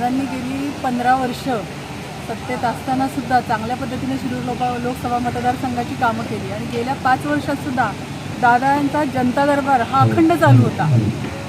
दादांनी गेली पंधरा वर्ष सत्तेत असताना सुद्धा चांगल्या पद्धतीने शिरूर लोक लोकसभा मतदारसंघाची कामं केली. आणि गेल्या पाच वर्षात सुद्धा दादांचा जनता दरबार हा अखंड चालू होता.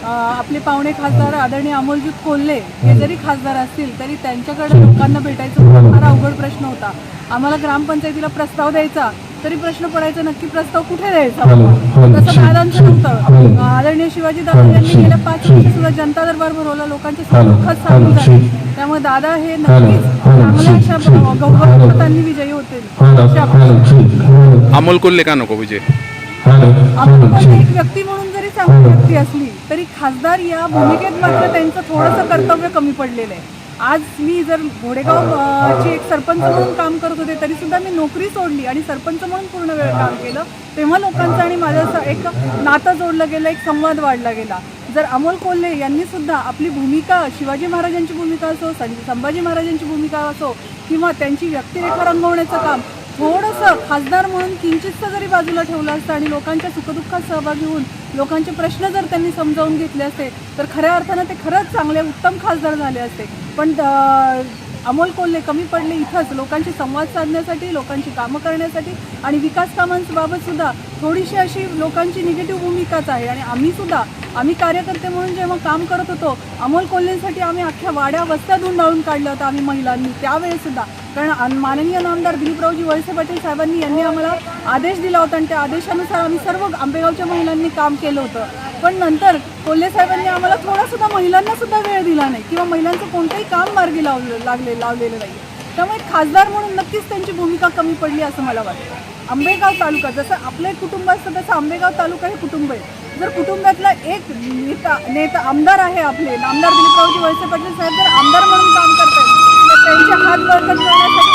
आपले पाहुणे खासदार आदरणीय अमोलजीत कोल्हे हे जरी खासदार असतील तरी त्यांच्याकडे लोकांना भेटायचं फार अवघड प्रश्न होता. आम्हाला ग्रामपंचायतीला प्रस्ताव द्यायचा तरी प्रश्न पडायचा नक्की प्रस्ताव कुठे द्यायचा? तसं दादांचं नव्हतं. आदरणीय शिवाजी दादा यांनी गेल्या पाच वर्ष सुद्धा जनता दरबार भरवला लोकांचे सुखद साधू झाले त्यामुळे दादा हे नक्कीच चांगल्या अशा गौरव मतांनी विजयी होतील. अपेक्षा. अमोल कोल्हे का नको विजय? एक व्यक्ती म्हणून जरी चांगली व्यक्ती असली तरी खासदार या भूमिकेत मात्र त्यांचं थोडंसं कर्तव्य कमी पडलेलं आहे. आज मी जर घोडेगाव ची एक सरपंच म्हणून काम करत होते तरी सुद्धा मी नोकरी सोडली आणि सरपंच म्हणून पूर्ण वेळ काम केलं. तेव्हा लोकांचं आणि माझं असं एक नातं जोडलं गेलं एक संवाद वाढला गेला. जर अमोल कोल्हे यांनी सुद्धा आपली भूमिका शिवाजी महाराजांची भूमिका असो संभाजी महाराजांची भूमिका असो किंवा त्यांची व्यक्तिरेखा रंगवण्याचं काम थोडंसं खासदार म्हणून किंचितसं जरी बाजूला ठेवलं असतं आणि लोकांच्या सुखदुःखात सहभागी होऊन लोकांचे प्रश्न जर त्यांनी समजावून घेतले असते तर खऱ्या अर्थानं ते खरंच चांगले उत्तम खासदार झाले असते. पण अमोल कोल्हे कमी पडले इथंच. लोकांशी संवाद साधण्यासाठी लोकांची कामं करण्यासाठी आणि विकास कामांबाबत सुद्धा थोडीशी अशी लोकांची निगेटिव्ह भूमिकाच आहे. आणि आम्ही सुद्धा आम्ही कार्यकर्ते म्हणून जेव्हा काम करत होतो अमोल कोल्हेंसाठी आम्ही अख्ख्या वाड्या वस्त्या धुंडाळून काढल्या होत्या आम्ही महिलांनी. त्यावेळेस सुद्धा कारण माननीय नामदार दिलीपरावजी वळसे पाटील साहेबांनी यांनी आम्हाला आदेश दिला होता आणि त्या आदेशानुसार आम्ही सर्व आंबेगावच्या महिलांनी काम केलं होतं. पण नंतर कोल्हे साहेबांनी आम्हाला थोडासुद्धा महिलांनासुद्धा वेळ दिला नाही किंवा महिलांचं कोणतंही काम मार्गी लावलं लागले लावलेलं नाही त्यामुळे खासदार म्हणून नक्कीच त्यांची भूमिका कमी पडली असं मला वाटतं. आंबेगाव तालुका जसं आपलं एक कुटुंब असतं तसं आंबेगाव तालुका हे कुटुंब आहे. जर कुटुंबातला एक नेता नेता आमदार आहे आपले आमदार दिलीपरावजी वळसे पाटील साहेब जर आमदार म्हणून काम करतात. तर त्यांचे